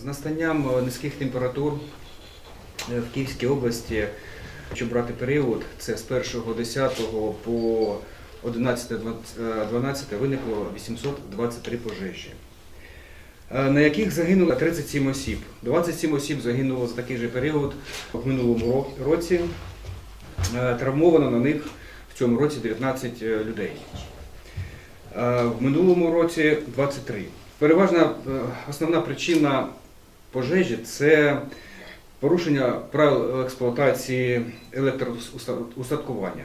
З настанням е, низьких температур е, в Київській області, якщо брати період, це з 1.10 по 11.12 виникло 823 пожежі, е, на яких загинуло 37 осіб. 27 осіб загинуло за такий же період в минулому році. Е, Травмовано на них в цьому році 19 людей. Е, В минулому році 23. Переважна е, основна причина пожежі це порушення правил експлуатації електроустаткування.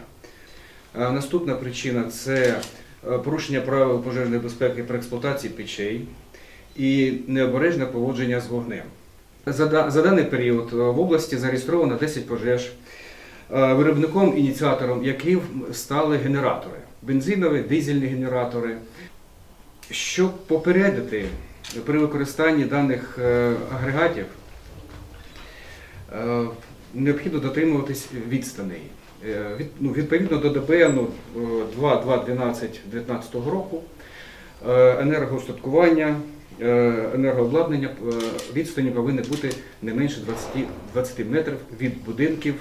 Е, Наступна причина це е, порушення правил пожежної безпеки при експлуатації печей і необережне поводження з вогнем. За, даний період в області зареєстровано 10 пожеж, е, виробником ініціатором яких стали генератори, бензинові, дизельні генератори. Щоб попередити при використанні даних е, агрегатів, е, необхідно дотримуватись відстаней. Е, ну, Відповідно до ДБН 2.2.12.19 року енергоустаткування, енергообладнання відстані повинні бути не менше 20, 20 метрів від будинків,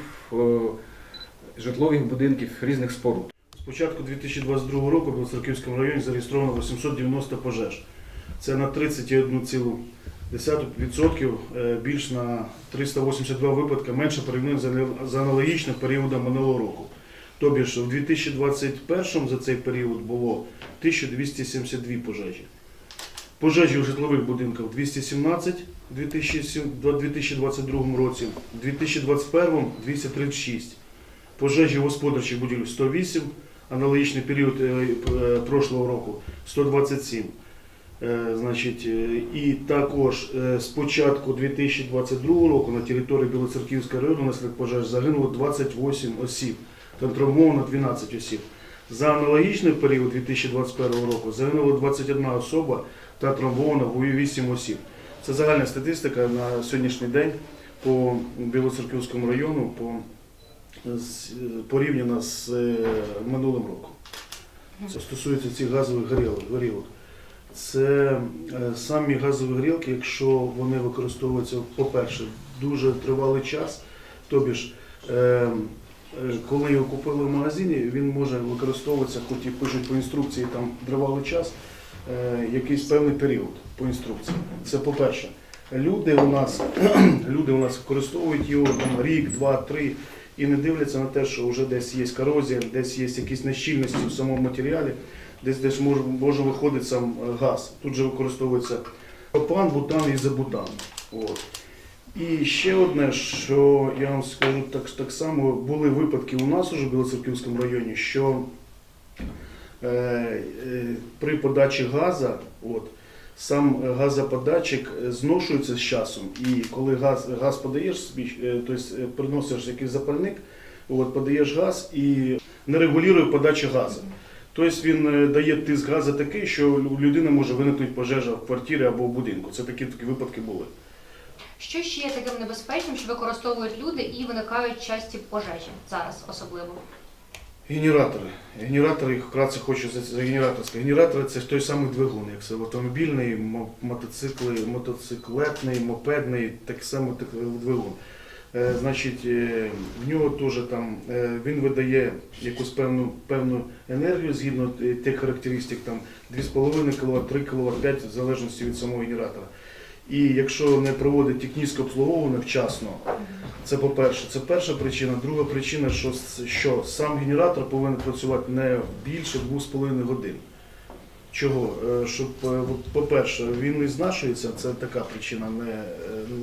житлових будинків, різних споруд. Початку 2022 року в Білоцерківському районі зареєстровано 890 пожеж. Це на 31,1% е, більш на 382 випадки менше порівняно з аналогічним періодом минулого року. Тобі ж в 2021 за цей період було 1272 пожежі. Пожежі у житлових будинках 217 у 2022 році, у 2021 236. Пожежі в господарчих будівлях 108, аналогічний період е, е, прошлого року 127. Е, Значить, і також з початку 2022 року на території Білоцерківського району внаслідок пожеж загинуло 28 осіб, та травмовано 12 осіб. За аналогічний період 2021 року загинуло 21 особа та травмовано 8 осіб. Це загальна статистика на сьогоднішній день по Білоцерківському району. по порівняно з е, минулим роком. Це стосується цих газових горілок. Це е, самі газові горілки, якщо вони використовуються, по-перше, дуже тривалий час, тобі ж, е, коли його купили в магазині, він може використовуватися, хоч і пишуть по інструкції там тривалий час, якийсь певний період по інструкції. Це по-перше. Люди у нас, люди у нас використовують його там, рік, два, три і не дивляться на те, що вже десь є корозія, десь є якісь нещільності в самому матеріалі, десь десь може, може виходити сам е, газ. Тут же використовується пропан, бутан і изобутан. От. І ще одне, що я вам скажу так, так само, були випадки у нас уже в Білоцерківському районі, що е, е, при подачі газу, от, сам газоподатчик е, зношується з часом, і коли газ, газ подаєш, е, тобто е, приносиш якийсь запальник, от, подаєш газ і не регулює подачу газу. Тобто він е, дає тиск газу такий, що у людини може виникнути пожежа в квартирі або в будинку. Це такі, такі випадки були. Що ще є таким небезпечним, що використовують люди і виникають часті пожежі зараз особливо? Генератори. Генератори, вкратце хочу за, за генератор. Генератори це той самий двигун, як це автомобільний, мотоцикли, мотоциклетний, мопедний, так само так, двигун. Е, значить, е, в нього теж там е, він видає якусь певну, певну енергію згідно е, тих характеристик, там 2,5 кВт, 3 кВт, 5 в залежності від самого генератора. І якщо не проводить технічне обслуговування вчасно, це по-перше, це перша причина. Друга причина, що, що сам генератор повинен працювати не більше 2,5 годин. Чого? Е, Щоб, е, по-перше, він не знашується, це така причина не, е,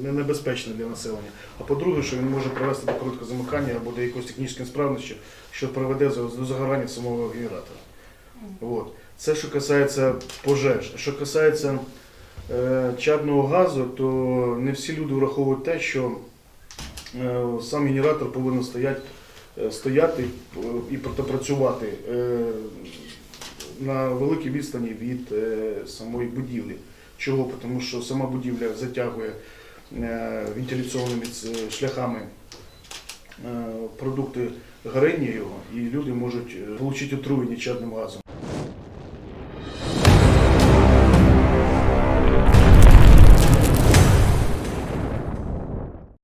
не небезпечна для населення. А по-друге, що він може привести до короткого замикання або до якоїсь технічної несправності, що приведе до загорання самого генератора. От. Це що касається пожеж. Що касається чадного газу, то не всі люди враховують те, що е, сам генератор повинен стояти, е, стояти е, і пр- працювати е, на великій відстані від е, самої будівлі. Чого? Тому що сама будівля затягує е, вентиляційними шляхами е, продукти горіння його, і люди можуть е, отримати отруєння чадним газом.